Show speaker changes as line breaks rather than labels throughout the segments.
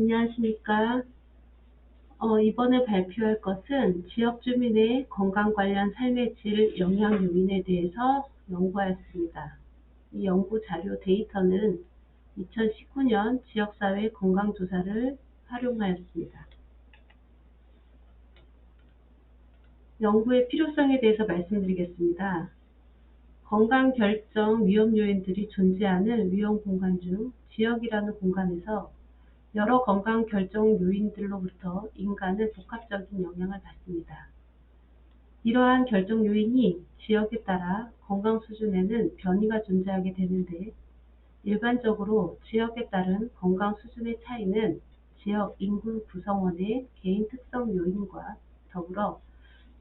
안녕하십니까. 어, 이번에 발표할 것은 지역 주민의 건강 관련 삶의 질 영향 요인에 대해서 연구하였습니다. 이 연구 자료 데이터는 2019년 지역사회 건강조사를 활용하였습니다. 연구의 필요성에 대해서 말씀드리겠습니다. 건강 결정 위험 요인들이 존재하는 위험 공간 중 지역이라는 공간에서 여러 건강 결정 요인들로부터 인간은 복합적인 영향을 받습니다. 이러한 결정 요인이 지역에 따라 건강 수준에는 변이가 존재하게 되는데 일반적으로 지역에 따른 건강 수준의 차이는 지역 인구 구성원의 개인 특성 요인과 더불어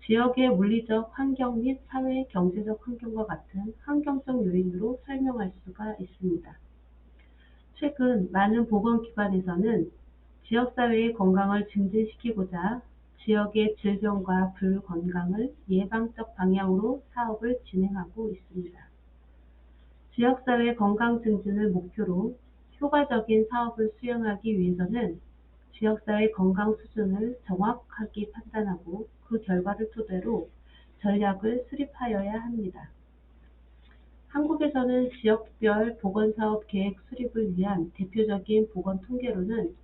지역의 물리적 환경 및 사회 경제적 환경과 같은 환경적 요인으로 설명할 수가 있습니다. 최근 많은 보건기관에서는 지역사회의 건강을 증진시키고자 지역의 질병과 불건강을 예방적 방향으로 사업을 진행하고 있습니다. 지역사회 건강 증진을 목표로 효과적인 사업을 수행하기 위해서는 지역사회 건강 수준을 정확하게 판단하고 그 결과를 토대로 전략을 수립하여야 합니다. 한국에서는 지역별 보건사업 계획 수립을 위한 대표적인 보건 통계로는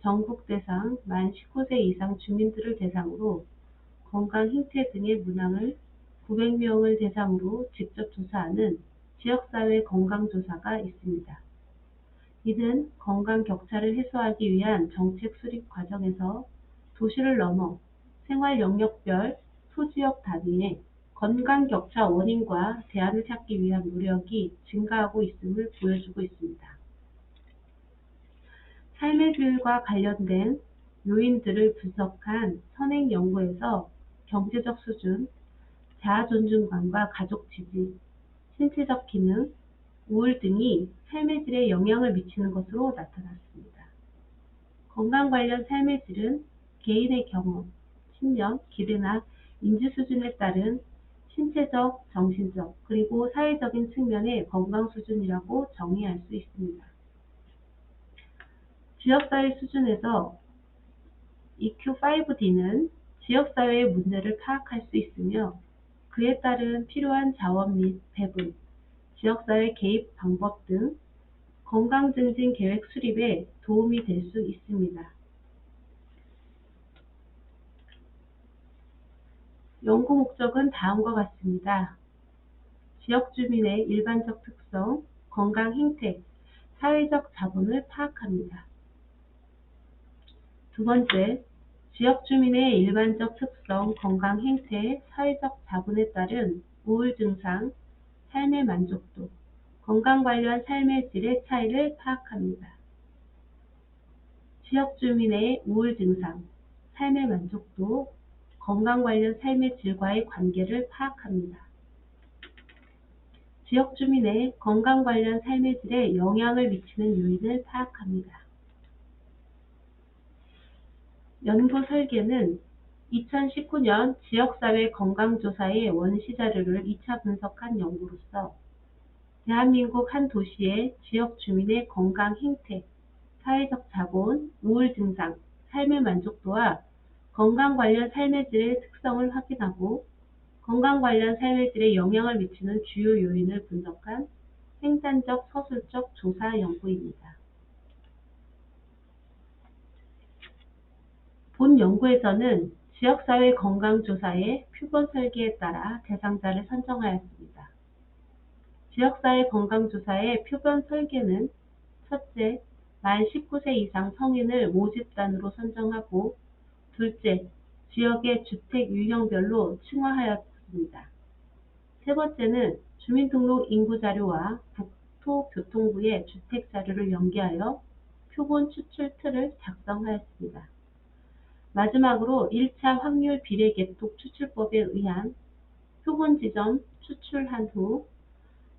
전국 대상 만 19세 이상 주민들을 대상으로 건강 행태 등의 문항을 900명을 대상으로 직접 조사하는 지역사회 건강조사가 있습니다. 이는 건강 격차를 해소하기 위한 정책 수립 과정에서 도시를 넘어 생활 영역별 소지역 단위의 건강 격차 원인과 대안을 찾기 위한 노력이 증가하고 있음을 보여주고 있습니다. 삶의 질과 관련된 요인들을 분석한 선행 연구에서 경제적 수준, 자아 존중감과 가족 지지, 신체적 기능, 우울 등이 삶의 질에 영향을 미치는 것으로 나타났습니다. 건강 관련 삶의 질은 개인의 경험, 신념, 기대나 인지 수준에 따른 신체적, 정신적, 그리고 사회적인 측면의 건강 수준이라고 정의할 수 있습니다. 지역사회 수준에서 EQ5D는 지역사회의 문제를 파악할 수 있으며 그에 따른 필요한 자원 및 배분, 지역사회 개입 방법 등 건강 증진 계획 수립에 도움이 될 수 있습니다. 연구 목적은 다음과 같습니다. 지역 주민의 일반적 특성, 건강 행태, 사회적 자본을 파악합니다. 두 번째, 지역 주민의 일반적 특성, 건강 행태, 사회적 자본에 따른 우울 증상, 삶의 만족도, 건강 관련 삶의 질의 차이를 파악합니다. 지역 주민의 우울 증상, 삶의 만족도, 건강 관련 삶의 질과의 관계를 파악합니다. 지역 주민의 건강 관련 삶의 질에 영향을 미치는 요인을 파악합니다. 연구 설계는 2019년 지역사회 건강조사의 원시 자료를 2차 분석한 연구로서 대한민국 한 도시의 지역 주민의 건강 행태, 사회적 자본, 우울 증상, 삶의 만족도와 건강 관련 삶의 질의 특성을 확인하고 건강 관련 삶의 질에 영향을 미치는 주요 요인을 분석한 생산적 서술적 조사 연구입니다. 본 연구에서는 지역사회 건강조사의 표본 설계에 따라 대상자를 선정하였습니다. 지역사회 건강조사의 표본 설계는 첫째, 만 19세 이상 성인을 모집단으로 선정하고 둘째, 지역의 주택 유형별로 층화하였습니다. 세 번째는 주민등록 인구 자료와 국토교통부의 주택 자료를 연계하여 표본 추출 틀을 작성하였습니다. 마지막으로 1차 확률 비례개톡 추출법에 의한 표본 지점 추출한 후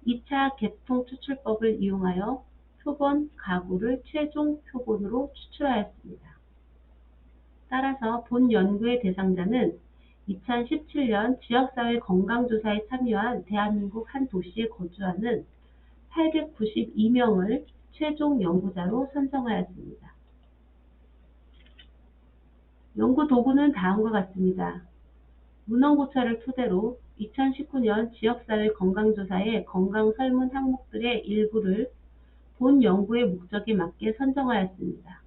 2차 개통 추출법을 이용하여 표본 가구를 최종 표본으로 추출하였습니다. 따라서 본 연구의 대상자는 2017년 지역사회 건강조사에 참여한 대한민국 한 도시에 거주하는 892명을 최종 연구자로 선정하였습니다. 연구 도구는 다음과 같습니다. 문헌고찰을 토대로 2019년 지역사회 건강조사의 건강 설문 항목들의 일부를 본 연구의 목적에 맞게 선정하였습니다.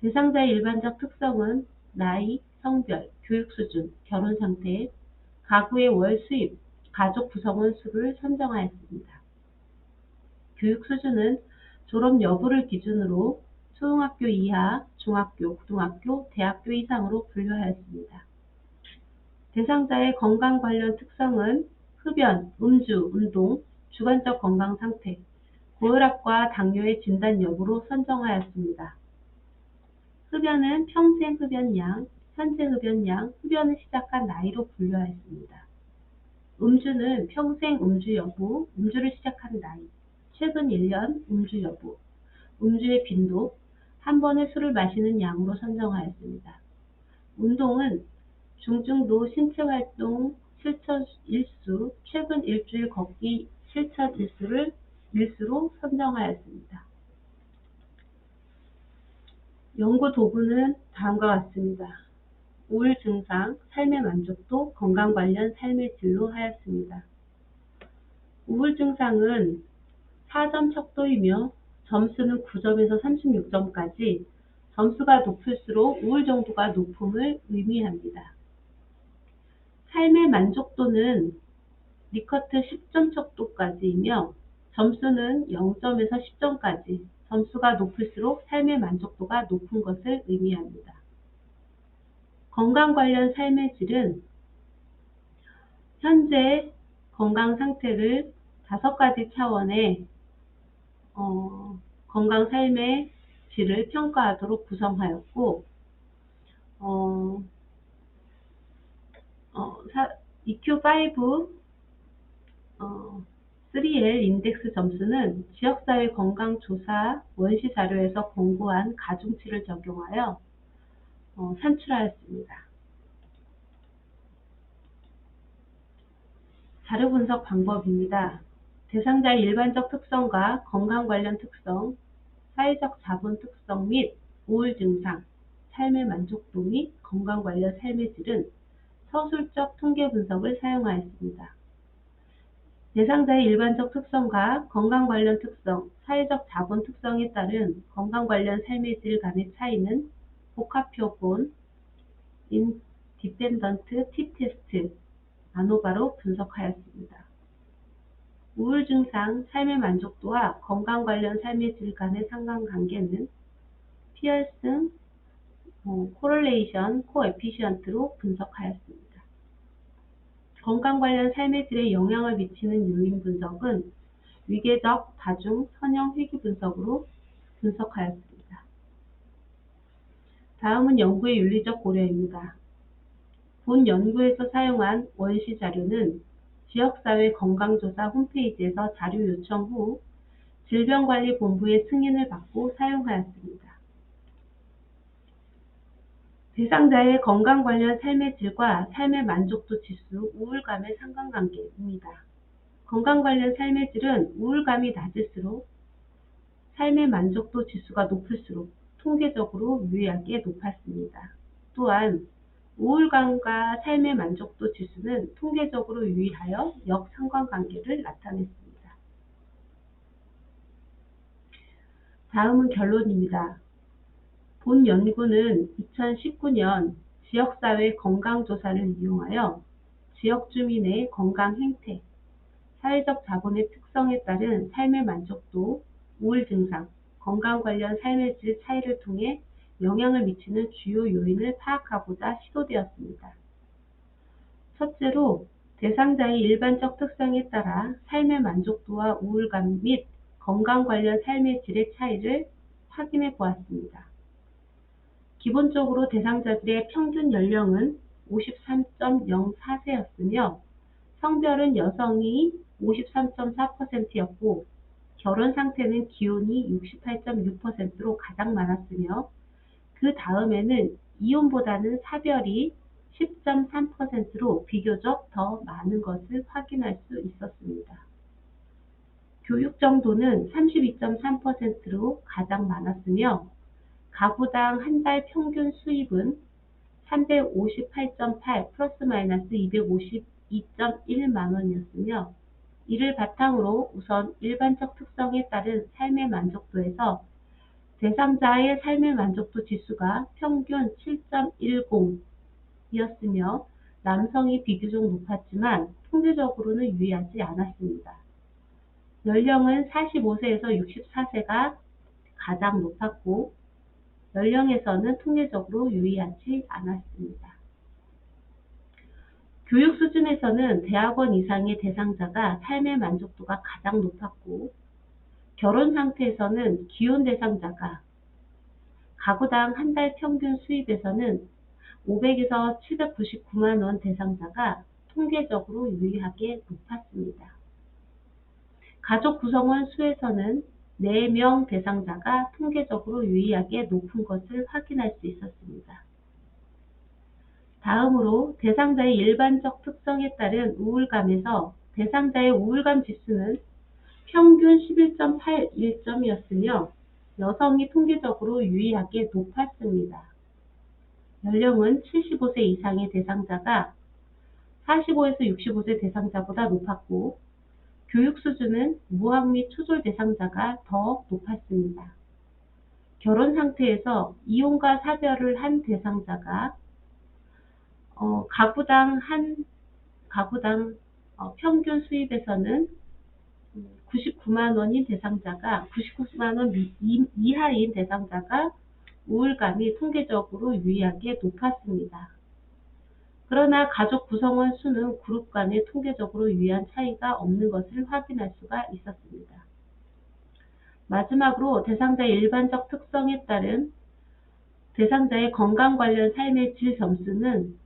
대상자의 일반적 특성은 나이, 성별, 교육 수준, 결혼 상태, 가구의 월 수입, 가족 구성원 수를 선정하였습니다. 교육 수준은 졸업 여부를 기준으로 초등학교 이하, 중학교, 고등학교, 대학교 이상으로 분류하였습니다. 대상자의 건강 관련 특성은 흡연, 음주, 운동, 주관적 건강 상태, 고혈압과 당뇨의 진단 여부로 선정하였습니다. 흡연은 평생 흡연량, 현재 흡연량, 흡연을 시작한 나이로 분류하였습니다. 음주는 평생 음주 여부, 음주를 시작한 나이, 최근 1년 음주 여부, 음주의 빈도, 한 번에 술을 마시는 양으로 선정하였습니다. 운동은 중증도 신체활동 실천 일수, 최근 일주일 걷기 실천 일수를 일수로 선정하였습니다. 연구 도구는 다음과 같습니다. 우울 증상, 삶의 만족도, 건강 관련 삶의 질로 하였습니다. 우울 증상은 4점 척도이며 점수는 9점에서 36점까지 점수가 높을수록 우울 정도가 높음을 의미합니다. 삶의 만족도는 리커트 10점 척도까지이며 점수는 0점에서 10점까지 점수가 높을수록 삶의 만족도가 높은 것을 의미합니다. 건강 관련 삶의 질은 현재 건강 상태를 다섯 가지 차원의 어, 건강 삶의 질을 평가하도록 구성하였고 어, 어, EQ5 어, 3L 인덱스 점수는 지역사회 건강조사 원시 자료에서 공고한 가중치를 적용하여 어, 산출하였습니다. 자료 분석 방법입니다. 대상자의 일반적 특성과 건강 관련 특성, 사회적 자본 특성 및 우울 증상, 삶의 만족도 및 건강 관련 삶의 질은 서술적 통계 분석을 사용하였습니다. 대상자의 일반적 특성과 건강 관련 특성, 사회적 자본 특성에 따른 건강 관련 삶의 질 간의 차이는 복합표본, 인디펜던트 t-테스트, 아노바로 분석하였습니다. 우울 증상, 삶의 만족도와 건강 관련 삶의 질 간의 상관관계는 피어슨 어, 코럴레이션 코에피시언트로 분석하였습니다. 건강 관련 삶의 질에 영향을 미치는 요인 분석은 위계적, 다중, 선형 회귀 분석으로 분석하였습니다. 다음은 연구의 윤리적 고려입니다. 본 연구에서 사용한 원시 자료는 지역사회 건강조사 홈페이지에서 자료 요청 후 질병관리본부의 승인을 받고 사용하였습니다. 대상자의 건강 관련 삶의 질과 삶의 만족도 지수, 우울감의 상관관계입니다. 건강 관련 삶의 질은 우울감이 낮을수록 삶의 만족도 지수가 높을수록 통계적으로 유의하게 높았습니다. 또한 우울감과 삶의 만족도 지수는 통계적으로 유의하여 역상관관계를 나타냈습니다. 다음은 결론입니다. 본 연구는 2019년 지역사회 건강조사를 이용하여 지역 주민의 건강 행태, 사회적 자본의 특성에 따른 삶의 만족도, 우울 증상, 건강 관련 삶의 질 차이를 통해 영향을 미치는 주요 요인을 파악하고자 시도되었습니다. 첫째로 대상자의 일반적 특성에 따라 삶의 만족도와 우울감 및 건강 관련 삶의 질의 차이를 확인해 보았습니다. 기본적으로 대상자들의 평균 연령은 53.04세였으며 성별은 여성이 53.4%였고 결혼 상태는 기혼이 68.6%로 가장 많았으며 그 다음에는 이혼보다는 사별이 10.3%로 비교적 더 많은 것을 확인할 수 있었습니다. 교육 정도는 32.3%로 가장 많았으며 가구당 한 달 평균 수입은 358.8 플러스 마이너스 252.1만 원이었으며 이를 바탕으로 우선 일반적 특성에 따른 삶의 만족도에서 대상자의 삶의 만족도 지수가 평균 7.10이었으며 남성이 비교적 높았지만 통계적으로는 유의하지 않았습니다. 연령은 45세에서 64세가 가장 높았고 연령에서는 통계적으로 유의하지 않았습니다. 교육 수준에서는 대학원 이상의 대상자가 삶의 만족도가 가장 높았고 결혼 상태에서는 기혼 대상자가 가구당 한 달 평균 수입에서는 500에서 799만 원 대상자가 통계적으로 유의하게 높았습니다. 가족 구성원 수에서는 4명 대상자가 통계적으로 유의하게 높은 것을 확인할 수 있었습니다. 다음으로 대상자의 일반적 특성에 따른 우울감에서 대상자의 우울감 지수는 평균 11.81점이었으며 여성이 통계적으로 유의하게 높았습니다. 연령은 75세 이상의 대상자가 45에서 65세 대상자보다 높았고 교육 수준은 무학 및 초졸 대상자가 더 높았습니다. 결혼 상태에서 이혼과 사별을 한 대상자가 어, 가구당 한 가구당 어, 평균 수입에서는 99만 원인 대상자가 99만 원 이, 이하인 대상자가 우울감이 통계적으로 유의하게 높았습니다. 그러나 가족 구성원 수는 그룹 간에 통계적으로 유의한 차이가 없는 것을 확인할 수가 있었습니다. 마지막으로 대상자의 일반적 특성에 따른 대상자의 건강 관련 삶의 질 점수는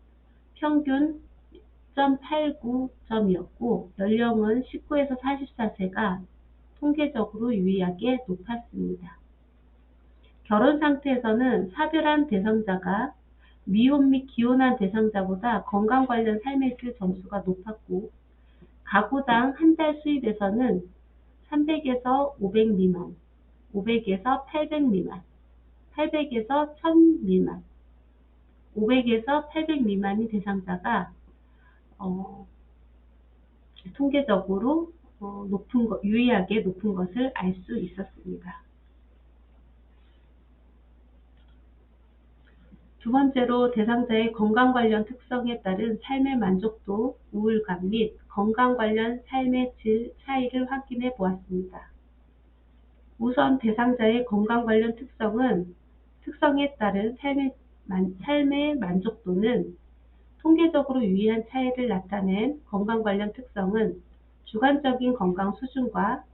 평균 10.89점이었고 연령은 19에서 44세가 통계적으로 유의하게 높았습니다. 결혼 상태에서는 사별한 대상자가 미혼 및 기혼한 대상자보다 건강 관련 삶의 질 점수가 높았고 가구당 한 달 수입에서는 300에서 500 미만, 500에서 800 미만, 800에서 1000 미만, 500에서 800 미만이 대상자가 어, 통계적으로 어, 높은 것, 유의하게 높은 것을 알 수 있었습니다. 두 번째로 대상자의 건강 관련 특성에 따른 삶의 만족도, 우울감 및 건강 관련 삶의 질 차이를 확인해 보았습니다. 우선 대상자의 건강 관련 특성은 특성에 따른 삶의, 만, 삶의 만족도는 통계적으로 유의한 차이를 나타낸 건강 관련 특성은 주관적인 건강 수준과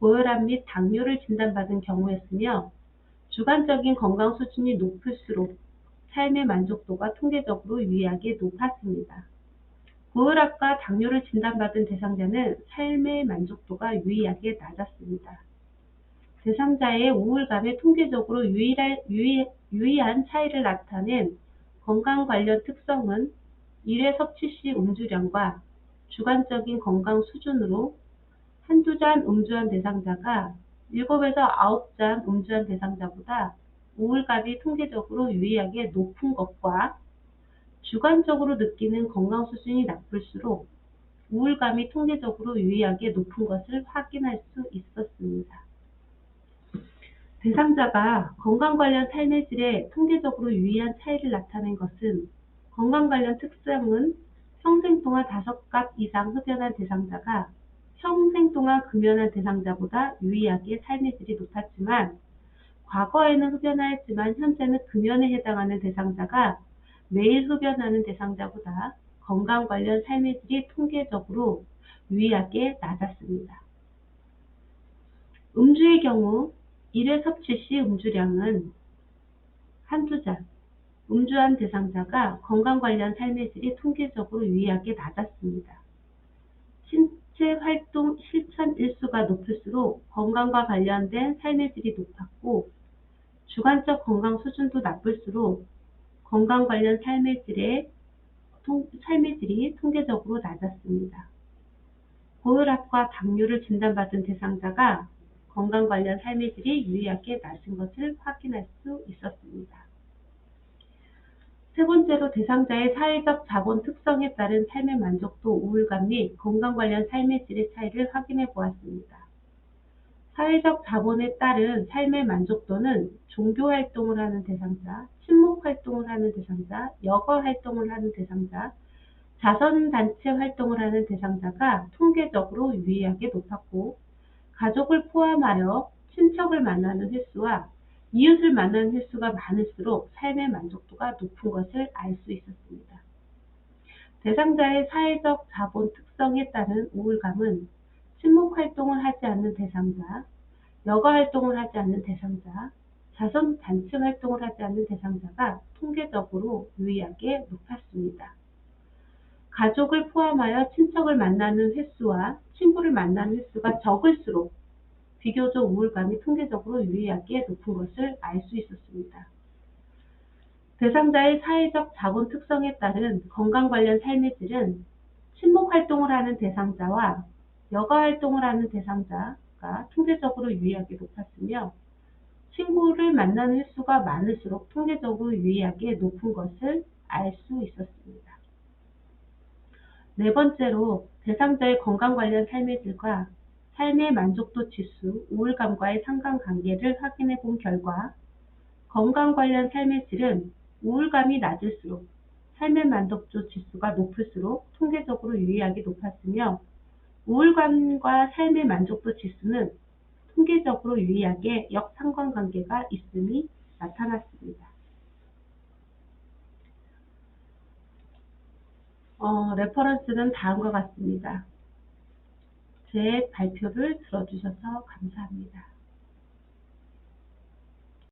고혈압 및 당뇨를 진단받은 경우였으며 주관적인 건강 수준이 높을수록 삶의 만족도가 통계적으로 유의하게 높았습니다. 고혈압과 당뇨를 진단받은 대상자는 삶의 만족도가 유의하게 낮았습니다. 대상자의 우울감에 통계적으로 유의할, 유의, 유의한 차이를 나타낸 건강 관련 특성은 1회 섭취 시 음주량과 주관적인 건강 수준으로 한두 잔 음주한 대상자가 7에서 9잔 음주한 대상자보다 우울감이 통계적으로 유의하게 높은 것과 주관적으로 느끼는 건강 수준이 나쁠수록 우울감이 통계적으로 유의하게 높은 것을 확인할 수 있었습니다. 대상자가 건강 관련 삶의 질에 통계적으로 유의한 차이를 나타낸 것은 건강 관련 특성은 평생 동안 다섯 값 이상 흡연한 대상자가 평생 동안 금연한 대상자보다 유의하게 삶의 질이 높았지만 과거에는 흡연하였지만 현재는 금연에 해당하는 대상자가 매일 흡연하는 대상자보다 건강 관련 삶의 질이 통계적으로 유의하게 낮았습니다. 음주의 경우 1회 섭취 시 음주량은 한두 잔, 음주한 대상자가 건강 관련 삶의 질이 통계적으로 유의하게 낮았습니다. 신체 활동 실천 일수가 높을수록 건강과 관련된 삶의 질이 높았고 주관적 건강 수준도 나쁠수록 건강 관련 삶의 질의 통, 삶의 질이 통계적으로 낮았습니다. 고혈압과 당뇨를 진단받은 대상자가 건강 관련 삶의 질이 유의하게 낮은 것을 확인할 수 있었습니다. 세 번째로 대상자의 사회적 자본 특성에 따른 삶의 만족도, 우울감 및 건강 관련 삶의 질의 차이를 확인해 보았습니다. 사회적 자본에 따른 삶의 만족도는 종교 활동을 하는 대상자, 친목 활동을 하는 대상자, 여가 활동을 하는 대상자, 자선단체 활동을 하는 대상자가 통계적으로 유의하게 높았고, 가족을 포함하여 친척을 만나는 횟수와 이웃을 만나는 횟수가 많을수록 삶의 만족도가 높은 것을 알 수 있었습니다. 대상자의 사회적 자본 특성에 따른 우울감은 친목 활동을 하지 않는 대상자, 여가 활동을 하지 않는 대상자, 자선 단체 활동을 하지 않는 대상자가 통계적으로 유의하게 높았습니다. 가족을 포함하여 친척을 만나는 횟수와 친구를 만나는 횟수가 적을수록 비교적 우울감이 통계적으로 유의하게 높은 것을 알 수 있었습니다. 대상자의 사회적 자본 특성에 따른 건강 관련 삶의 질은 친목 활동을 하는 대상자와 여가 활동을 하는 대상자가 통계적으로 유의하게 높았으며 친구를 만나는 횟수가 많을수록 통계적으로 유의하게 높은 것을 알 수 있었습니다. 네 번째로 대상자의 건강 관련 삶의 질과 삶의 만족도 지수, 우울감과의 상관관계를 확인해 본 결과 건강 관련 삶의 질은 우울감이 낮을수록 삶의 만족도 지수가 높을수록 통계적으로 유의하게 높았으며 우울감과 삶의 만족도 지수는 통계적으로 유의하게 역상관관계가 있음이 나타났습니다. 어, 레퍼런스는 다음과 같습니다. 제 발표를 들어주셔서 감사합니다.